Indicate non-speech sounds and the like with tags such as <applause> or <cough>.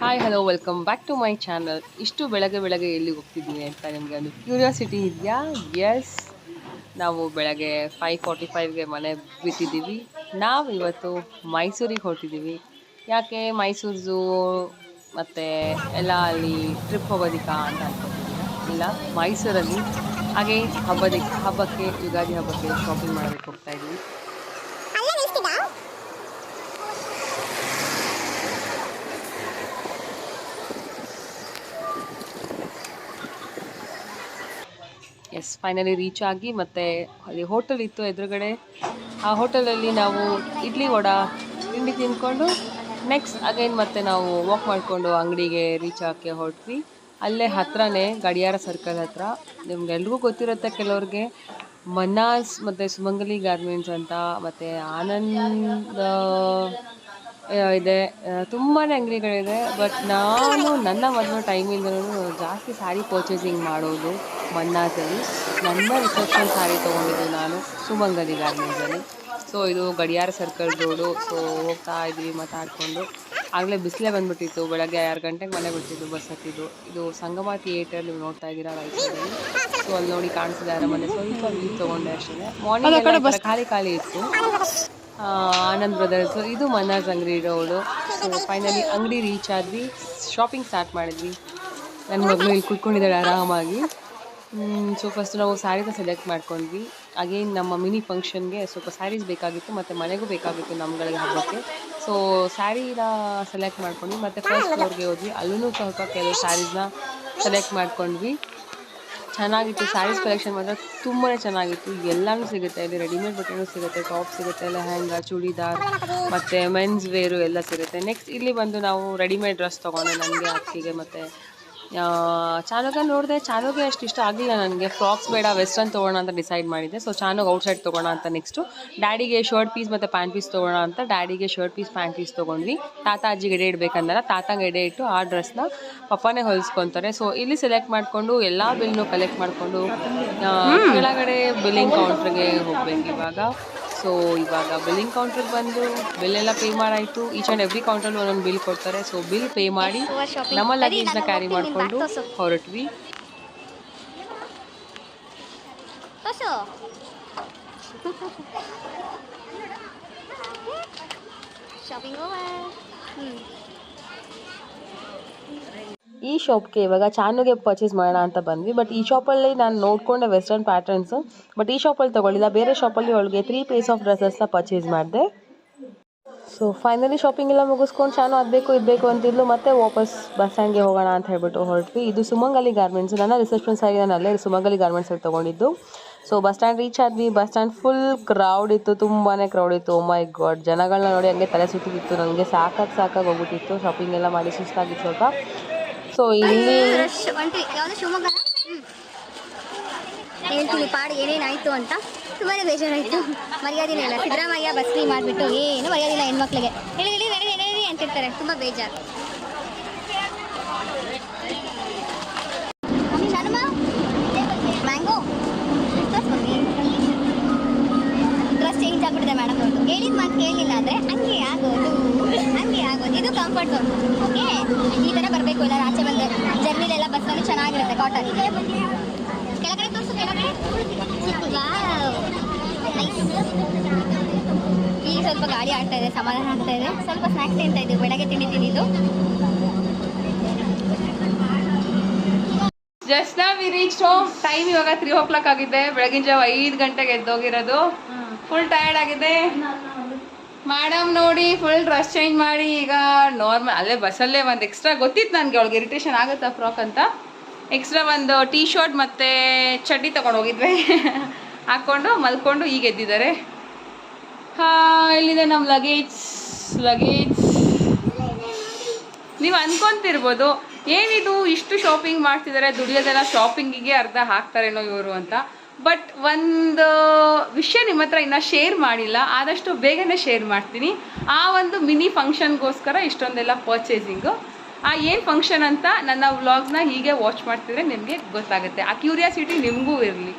Hi hello welcome back to my channel ಇಷ್ಟು ಬೆಳಗ್ಗೆ ಬೆಳಗ್ಗೆ ಎಲ್ಲಿಗೆ ಹೋಗ್ತಿದ್ದೀನಿ ಅಂತ ನಿಮಗೆ ಒಂದು ಕ್ಯೂರಿಯಾಸಿಟಿ ಇದೆಯಾ? ಎಸ್ ನಾವು ಬೆಳಗ್ಗೆ ಫೈವ್ ಫಾರ್ಟಿ ಫೈವ್ಗೆ ಮನೆ ಬಿಟ್ಟಿದ್ದೀವಿ. ನಾವು ಇವತ್ತು ಮೈಸೂರಿಗೆ ಹೊರಟಿದ್ದೀವಿ ಯಾಕೆ ಮೈಸೂರು ಝೂ ಮತ್ತು ಎಲ್ಲ ಅಲ್ಲಿ ಟ್ರಿಪ್ ಹೋಗೋದಿಕ್ಕ ಅಂತ ಅನ್ಕೊಂಡಿದ್ದೀರಾ? ಇಲ್ಲ, ಮೈಸೂರಲ್ಲಿ ಹಾಗೆ ಹಬ್ಬದ, ಹಬ್ಬಕ್ಕೆ, ಯುಗಾದಿ ಹಬ್ಬಕ್ಕೆ ಶಾಪಿಂಗ್ ಮಾಡೋದಕ್ಕೆ ಹೋಗ್ತಾ ಎಸ್ ಫೈನಲಿ ರೀಚ್ ಆಗಿ ಮತ್ತು ಅಲ್ಲಿ ಹೋಟೆಲ್ ಇತ್ತು ಎದುರುಗಡೆ. ಆ ಹೋಟೆಲಲ್ಲಿ ನಾವು ಇಡ್ಲಿ ವಡ, ತಿಂಡಿ ತಿಂದ್ಕೊಂಡು ನೆಕ್ಸ್ಟ್ ಅಗೈನ್ ಮತ್ತೆ ನಾವು ವಾಕ್ ಮಾಡಿಕೊಂಡು ಅಂಗಡಿಗೆ ರೀಚ್ ಆಗಿ ಹೊರಟ್ವಿ. ಅಲ್ಲೇ ಹತ್ರನೇ ಗಡಿಯಾರ ಸರ್ಕಲ್ ಹತ್ರ. ನಿಮ್ಗೆಲ್ರಿಗೂ ಗೊತ್ತಿರುತ್ತೆ ಕೆಲವ್ರಿಗೆ. ಮನ್ನಾಸ್ ಮತ್ತು ಸುಮಂಗಲಿ ಗಾರ್ಮೆಂಟ್ಸ್ ಅಂತ, ಮತ್ತು ಆನಂದ್ ಇದೆ. ತುಂಬಾ ಅಂಗಡಿಗಳಿದೆ ಬಟ್ ನಾನು ನನ್ನ ಮದುವೆ ಟೈಮಿಂದಲೂ ಜಾಸ್ತಿ ಸ್ಯಾರಿ ಪರ್ಚೇಸಿಂಗ್ ಮಾಡೋದು ಮನ್ನಾಸಲ್ಲಿ ನನ್ನ ರಿಸೆಪ್ಷನ್ ಸ್ಯಾರಿ ತೊಗೊಂಡಿದ್ದು ನಾನು ಸುಮಂಗಲಿ ಗಾರ್ಮೆಂಟ್ಸಲ್ಲಿ. ಸೊ ಇದು ಗಡಿಯಾರ ಸರ್ಕಲ್ ರೋಡು ಸೊ ಹೋಗ್ತಾ ಇದ್ವಿ ಮಾತಾಡಿಕೊಂಡು ಆಗಲೇ ಬಿಸಿಲೇ ಬಂದ್ಬಿಟ್ಟಿತ್ತು ಬೆಳಗ್ಗೆ ಆರು ಗಂಟೆಗೆ ಮನೆ ಬಿಟ್ಟಿದ್ದು ಬಸ್ ಹತ್ತಿದ್ದು. ಇದು ಸಂಗಮ ಥಿಯೇಟರ್ ನೀವು ನೋಡ್ತಾ ಇದ್ದೀರಾ ರೈಟ್ ಸೈಡಲ್ಲಿ ಸೊ ಅಲ್ಲಿ ನೋಡಿ ಕಾಣಿಸಿದ್ದಾರೆ ಮನೆ ಸ್ವಲ್ಪ ವ್ಯೂ ತೊಗೊಂಡೆ ಅಷ್ಟೇ. ಮಾರ್ನಿಂಗ್ ಖಾಲಿ ಖಾಲಿ ಇತ್ತು. ಆನಂದ್ ಬ್ರದರ್ಸ್ ಇದು ಮನಾಜ್ ಅಂಗಡಿ ರೋಡು. ಸೊ ಫೈನಲಿ ಅಂಗಡಿ ರೀಚ್ ಆದ್ವಿ. ಶಾಪಿಂಗ್ ಸ್ಟಾರ್ಟ್ ಮಾಡಿದ್ವಿ. ನನ್ನ ಮಗಳು ಇಲ್ಲಿ ಕುತ್ಕೊಂಡಿದ್ದಾಳೆ ಆರಾಮಾಗಿ. ಸೊ ಫಸ್ಟ್ ನಾವು ಸ್ಯಾರೀನ ಸೆಲೆಕ್ಟ್ ಮಾಡ್ಕೊಂಡ್ವಿ. ಅಗೇನ್ ನಮ್ಮ ಮಿನಿ ಫಂಕ್ಷನ್ಗೆ ಸ್ವಲ್ಪ ಸ್ಯಾರೀಸ್ ಬೇಕಾಗಿತ್ತು, ಮತ್ತು ಮನೆಗೂ ಬೇಕಾಗಿತ್ತು ನಮ್ಗಳಿಗೆ ಹಬ್ಬಕ್ಕೆ. ಸೊ ಸ್ಯಾರೀನ ಸೆಲೆಕ್ಟ್ ಮಾಡ್ಕೊಂಡ್ವಿ, ಮತ್ತು ಫಸ್ಟ್ ಫ್ಲೋರ್ಗೆ ಹೋದ್ವಿ. ಅಲ್ಲೂ ಸ್ವಲ್ಪ ಕೆಲವು ಸ್ಯಾರೀಸ್ನ ಸೆಲೆಕ್ಟ್ ಮಾಡ್ಕೊಂಡ್ವಿ. ಚೆನ್ನಾಗಿತ್ತು ಸ್ಯಾರೀಸ್ ಕಲೆಕ್ಷನ್ ಮಾತ್ರ ತುಂಬಾ ಚೆನ್ನಾಗಿತ್ತು. ಎಲ್ಲಾನು ಸಿಗುತ್ತೆ, ಇಲ್ಲಿ ರೆಡಿಮೇಡ್ ಬಟ್ಟೆನೂ ಸಿಗುತ್ತೆ ಟಾಪ್ ಸಿಗುತ್ತೆ, ಲೆಹಂಗಾ, ಚೂಡಿದಾರ್, ಮತ್ತು ಮೆನ್ಸ್ ವೇರು ಎಲ್ಲ ಸಿಗುತ್ತೆ. ನೆಕ್ಸ್ಟ್ ಇಲ್ಲಿ ಬಂದು ನಾವು ರೆಡಿಮೇಡ್ ಡ್ರೆಸ್ ತಗೊಂಡೆ ನನಗೆ, ಅಕ್ಕಿಗೆ ಮತ್ತು ಚಾನುಗ ನೋಡಿದೆ ಚಾನೋಗೆ ಅಷ್ಟು ಇಷ್ಟ ಆಗಲಿಲ್ಲ ನನಗೆ. ಫ್ರಾಕ್ಸ್ ಬೇಡ ವೆಸ್ಟರ್ನ್ ತೊಗೋಣ ಅಂತ ಡಿಸೈಡ್ ಮಾಡಿದ್ದೆ. ಸೊ ಚಾನೋಗೆ ಔಟ್ಸೈಡ್ ತೊಗೋಣ ಅಂತ ನೆಕ್ಸ್ಟು ಡ್ಯಾಡಿಗೆ ಶರ್ಟ್ ಪೀಸ್ ಮತ್ತು ಪ್ಯಾಂಟ್ ಪೀಸ್ ತೊಗೋಣ ಅಂತ ಡ್ಯಾಡಿಗೆ ಶರ್ಟ್ ಪೀಸ್ ಪ್ಯಾಂಟ್ ಪೀಸ್ ತೊಗೊಂಡ್ವಿ. ತಾತ ಅಜ್ಜಿಗೆ ಎಡೆ ಇಡಬೇಕಂದ್ರೆ ತಾತಂಗೆ ಎಡೆ ಇಟ್ಟು ಆ ಡ್ರೆಸ್ನ ಪಪ್ಪನೇ ಹೊಲಿಸ್ಕೊತಾರೆ. ಸೊ ಇಲ್ಲಿ ಸೆಲೆಕ್ಟ್ ಮಾಡಿಕೊಂಡು ಎಲ್ಲ ಬಿಲ್ನು ಕಲೆಕ್ಟ್ ಮಾಡಿಕೊಂಡು ಕೆಳಗಡೆ ಬಿಲ್ಲಿಂಗ್ ಕೌಂಟ್ರಿಗೆ ಹೋಗ್ಬೇಕು ಇವಾಗ. ಸೊ ಇವಾಗ ಬಿಲ್ಲಿಂಗ್ ಕೌಂಟ್ರಿಗೆ ಬಂದು ಬಿಲ್ ಎಲ್ಲ ಪೇ ಮಾಡಾಯಿತು. ಈಚ್ ಆ್ಯಂಡ್ ಎವ್ರಿ ಕೌಂಟ್ರಲ್ಲಿ ಒಂದೊಂದು ಬಿಲ್ ಕೊಡ್ತಾರೆ. ಸೊ ಬಿಲ್ ಪೇ ಮಾಡಿ ನಮ್ಮ ಲಗೇಜ್ನ ಕ್ಯಾರಿ ಮಾಡಿಕೊಂಡು ಹೊರಟ್ವಿ. ಶಾಪಿಂಗ್ <laughs> ಈ ಶಾಪ್ಗೆ ಇವಾಗ ಚಾನುಗೆ ಪರ್ಚೇಸ್ ಮಾಡೋಣ ಅಂತ ಬಂದ್ವಿ. ಬಟ್ ಈ ಶಾಪಲ್ಲಿ ನಾನು ನೋಡ್ಕೊಂಡೆ ವೆಸ್ಟರ್ನ್ ಪ್ಯಾಟರ್ನ್ಸು ಬಟ್ ಈ ಶಾಪಲ್ಲಿ ತೊಗೊಳ್ಳಿಲ್ಲ. ಬೇರೆ ಶಾಪಲ್ಲಿ ಅವಳಿಗೆ ತ್ರೀ ಪೀಸ್ ಆಫ್ ಡ್ರೆಸ್ಸಸ್ನ ಪರ್ಚೇಸ್ ಮಾಡಿದೆ. ಸೊ ಫೈನಲಿ ಶಾಪಿಂಗ್ ಎಲ್ಲ ಮುಗಿಸ್ಕೊಂಡು ಚಾನು ಅದು ಬೇಕು, ಇದು ಬೇಕು ಅಂತಿದ್ಲು ಮತ್ತೆ ವಾಪಸ್ ಬಸ್ ಸ್ಟ್ಯಾಂಡ್ಗೆ ಹೋಗೋಣ ಅಂತ ಹೇಳ್ಬಿಟ್ಟು ಹೊರಟ್ವಿ. ಇದು ಸುಮಂಗಲಿ ಗಾರ್ಮೆಂಟ್ಸ್ ನನ್ನ ರಿಸೆಪ್ಷನ್ಸ್ ಆಗಿ ನಾನು ಅಲ್ಲೇ ಸುಮಂಗಲಿ ಗಾರ್ಮೆಂಟ್ಸಲ್ಲಿ ತೊಗೊಂಡಿದ್ದು. ಸೊ ಬಸ್ ಸ್ಟ್ಯಾಂಡ್ ರೀಚ್ ಆದ್ವಿ. ಬಸ್ ಸ್ಟ್ಯಾಂಡ್ ಫುಲ್ ಕ್ರೌಡ್ ಇತ್ತು. ತುಂಬಾ ಕ್ರೌಡ್ ಇತ್ತು. ಓ ಮೈ ಗಾಡ್ ಜನಗಳನ್ನ ನೋಡಿ ಹಂಗೆ ತಲೆ ಸುತ್ತಿತ್ತು ನನಗೆ ಸಾಕಾಗಿ ಸಾಕಾಗಿ ಹೋಗ್ಬಿಟ್ಟಿತ್ತು. ಶಾಪಿಂಗ್ ಎಲ್ಲ ಮಾಡಿ ಸುಸ್ತಾಗಿತ್ತು ಸ್ವಲ್ಪ. ಸೊ ಇಲ್ಲಿ ಯಾವುದು ಶಿವಮೊಗ್ಗ? ಹೇಳ್ತೀನಿ ಪಾಡು ಏನೇನಾಯಿತು ಅಂತ. ತುಂಬಾ ಬೇಜಾರಾಯಿತು. ಮರ್ಯಾದಿನ ಇಲ್ಲ. ಸಿದ್ದರಾಮಯ್ಯ ಬಸ್ ಫ್ರೀ ಮಾಡಿಬಿಟ್ಟು ಏನು ಮರ್ಯಾದಿಲ್ಲ ಹೆಣ್ಮಕ್ಳಿಗೆ. ಹೇಳಿ ಹೇಳಿ ಅಂತಿರ್ತಾರೆ. ತುಂಬಾ ಬೇಜಾರು. ಕಂಫರ್ಟ್ ಓಕೆ ಈ ಥರ ಬರಬೇಕು ಎಲ್ಲ ಆಚೆ ಬಂದರೆ. ಜರ್ನಿಲೆಲ್ಲ ಬಸ್ಸಲ್ಲಿ ಚೆನ್ನಾಗಿರುತ್ತೆ ಕಾಟನ್ ಕೆಳಗಡೆ ತೋರಿಸು ಕೆಳಗಡೆ. ಈಗ ಸ್ವಲ್ಪ ಗಾಳಿ ಆಗ್ತಾ ಇದೆ ಸಮಾಧಾನ ಆಗ್ತಾ ಇದೆ. ಸ್ವಲ್ಪ ಸ್ನ್ಯಾಕ್ಸ್ ತಿಂತಾ ಇದ್ದೀವಿ ಬೆಳಗ್ಗೆ ತಿಂಡಿ ತಿಂದಿದ್ದು. ಜಸ್ಟ್ ನಾ ವಿ ರೀಚ್ ಹೋಮ್ ಟೈಮ್ ಇವಾಗ ತ್ರೀ ಓ ಕ್ಲಾಕ್ ಆಗಿದೆ. ಬೆಳಗಿನ ಜಾವ ಐದು ಗಂಟೆಗೆ ಎದ್ದೋಗಿರೋದು. ಫುಲ್ ಟಯರ್ಡ್ ಆಗಿದೆ. ಮೇಡಮ್ ನೋಡಿ ಫುಲ್ ಡ್ರೆಸ್ ಚೇಂಜ್ ಮಾಡಿ ಈಗ ನಾರ್ಮಲ್ ಅಲ್ಲೇ ಬಸ್ಸಲ್ಲೇ ಒಂದು ಎಕ್ಸ್ಟ್ರಾ ಗೊತ್ತಿತ್ತು ನನಗೆ, ಅವಳಿಗೆ ಇರಿಟೇಷನ್ ಆಗುತ್ತಾ ಫ್ರಾಕ್ ಅಂತ. ಎಕ್ಸ್ಟ್ರಾ ಒಂದು ಟೀ ಶರ್ಟ್ ಮತ್ತು ಚಡ್ಡಿ ತಗೊಂಡು ಹೋಗಿದ್ವಿ. <laughs> ಹಾಕ್ಕೊಂಡು, ಮಲ್ಕೊಂಡು ಈಗ ಎದ್ದಿದ್ದಾರೆ. ಹಾಂ ಇಲ್ಲಿದೆ ನಮ್ಮ ಲಗೇಜ್ ಲಗೇಜ್ ನೀವು ಅನ್ಕೊಂತಿರ್ಬೋದು, ಏನಿದು ಇಷ್ಟು ಶಾಪಿಂಗ್ ಮಾಡ್ತಿದ್ದಾರೆ ದುಡಿಯೋದೆಲ್ಲ ಶಾಪಿಂಗಿಗೆ ಅರ್ಧ ಹಾಕ್ತಾರೇನೋ ಇವರು ಅಂತ. ಬಟ್ ಒಂದು ವಿಷಯ ನಿಮ್ಮ ಹತ್ರ ಇನ್ನೂ ಶೇರ್ ಮಾಡಿಲ್ಲ, ಆದಷ್ಟು ಬೇಗನೆ ಶೇರ್ ಮಾಡ್ತೀನಿ. ಆ ಒಂದು ಮಿನಿ ಫಂಕ್ಷನ್ಗೋಸ್ಕರ ಇಷ್ಟೊಂದೆಲ್ಲ ಪರ್ಚೇಸಿಂಗು ಆ ಏನು ಫಂಕ್ಷನ್ ಅಂತ ನನ್ನ ವ್ಲಾಗ್ನ ಹೀಗೆ ವಾಚ್ ಮಾಡ್ತಿದ್ರೆ ನಿಮಗೆ ಗೊತ್ತಾಗುತ್ತೆ. ಆ ಕ್ಯೂರಿಯಾಸಿಟಿ ನಿಮಗೂ ಇರಲಿ.